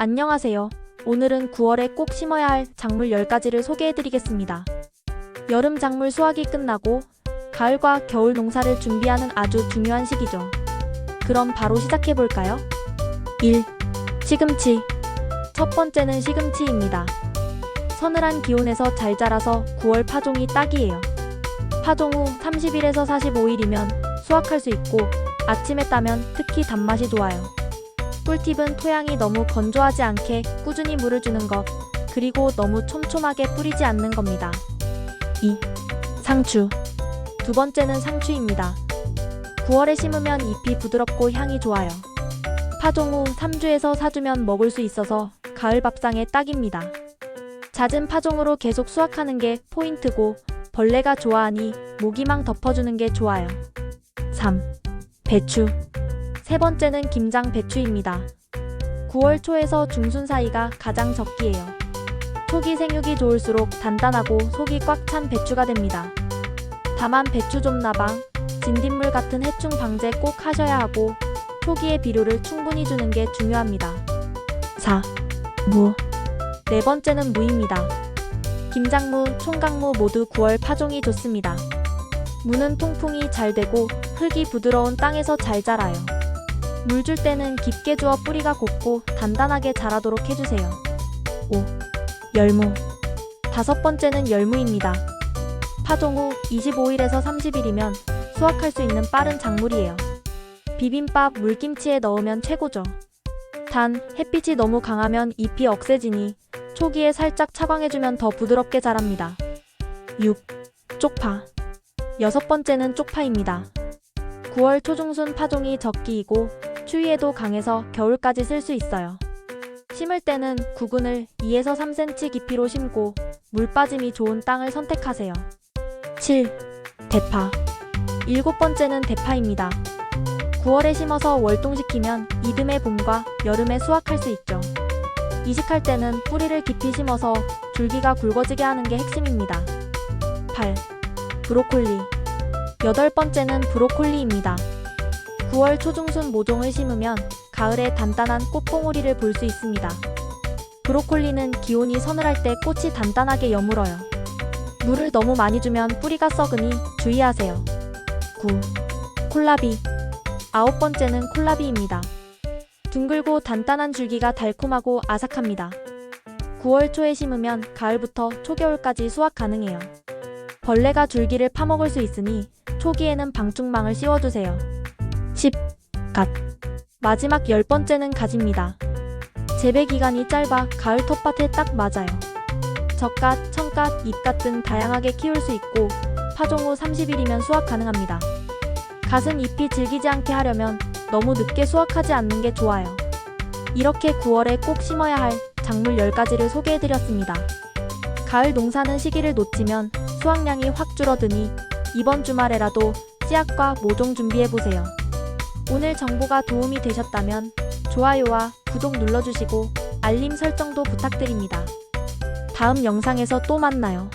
안녕하세요. 오늘은 9월에 꼭 심어야 할 작물 10가지를 소개해드리겠습니다. 여름 작물 수확이 끝나고 가을과 겨울 농사를 준비하는 아주 중요한 시기죠. 그럼 바로 시작해볼까요? 1. 시금치. 첫 번째는 시금치입니다. 서늘한 기온에서 잘 자라서 9월 파종이 딱이에요. 파종 후 30일에서 45일이면 수확할 수 있고 아침에 따면 특히 단맛이 좋아요. 꿀팁은 토양이 너무 건조하지 않게 꾸준히 물을 주는 것, 그리고 너무 촘촘하게 뿌리지 않는 겁니다. 2. 상추. 두 번째는 상추입니다. 9월에 심으면 잎이 부드럽고 향이 좋아요. 파종 후 3주에서 4주면 먹을 수 있어서 가을 밥상에 딱입니다. 잦은 파종으로 계속 수확하는 게 포인트고 벌레가 좋아하니 모기망 덮어주는 게 좋아요. 3. 배추. 세 번째는 김장 배추입니다. 9월 초에서 중순 사이가 가장 적기예요. 초기 생육이 좋을수록 단단하고 속이 꽉 찬 배추가 됩니다. 다만 배추 좀나방, 진딧물 같은 해충 방제 꼭 하셔야 하고 초기에 비료를 충분히 주는 게 중요합니다. 4. 무. 네 번째는 무입니다. 김장무, 총각무 모두 9월 파종이 좋습니다. 무는 통풍이 잘 되고 흙이 부드러운 땅에서 잘 자라요. 물 줄 때는 깊게 주어 뿌리가 곱고 단단하게 자라도록 해주세요. 5. 열무. 다섯 번째는 열무입니다. 파종 후 25일에서 30일이면 수확할 수 있는 빠른 작물이에요. 비빔밥, 물김치에 넣으면 최고죠. 단, 햇빛이 너무 강하면 잎이 억세지니 초기에 살짝 차광해주면 더 부드럽게 자랍니다. 6. 쪽파. 여섯 번째는 쪽파입니다. 9월 초중순 파종이 적기이고 추위에도 강해서 겨울까지 쓸 수 있어요. 심을 때는 구근을 2에서 3cm 깊이로 심고 물 빠짐이 좋은 땅을 선택하세요. 7. 대파. 일곱 번째는 대파입니다. 9월에 심어서 월동시키면 이듬해 봄과 여름에 수확할 수 있죠. 이식할 때는 뿌리를 깊이 심어서 줄기가 굵어지게 하는 게 핵심입니다. 8. 브로콜리. 여덟 번째는 브로콜리입니다. 9월 초중순 모종을 심으면 가을에 단단한 꽃봉오리를 볼 수 있습니다. 브로콜리는 기온이 서늘할 때 꽃이 단단하게 여물어요. 물을 너무 많이 주면 뿌리가 썩으니 주의하세요. 9. 콜라비. 아홉 번째는 콜라비입니다. 둥글고 단단한 줄기가 달콤하고 아삭합니다. 9월 초에 심으면 가을부터 초겨울까지 수확 가능해요. 벌레가 줄기를 파먹을 수 있으니 초기에는 방충망을 씌워주세요. 10. 갓. 마지막 열 번째는 가지입니다. 재배 기간이 짧아 가을 텃밭에 딱 맞아요. 젓갓, 청갓, 잎갓 등 다양하게 키울 수 있고 파종 후 30일이면 수확 가능합니다. 갓은 잎이 질기지 않게 하려면 너무 늦게 수확하지 않는 게 좋아요. 이렇게 9월에 꼭 심어야 할 작물 10가지를 소개해드렸습니다. 가을 농사는 시기를 놓치면 수확량이 확 줄어드니 이번 주말에라도 씨앗과 모종 준비해보세요. 오늘 정보가 도움이 되셨다면 좋아요와 구독 눌러주시고 알림 설정도 부탁드립니다. 다음 영상에서 또 만나요.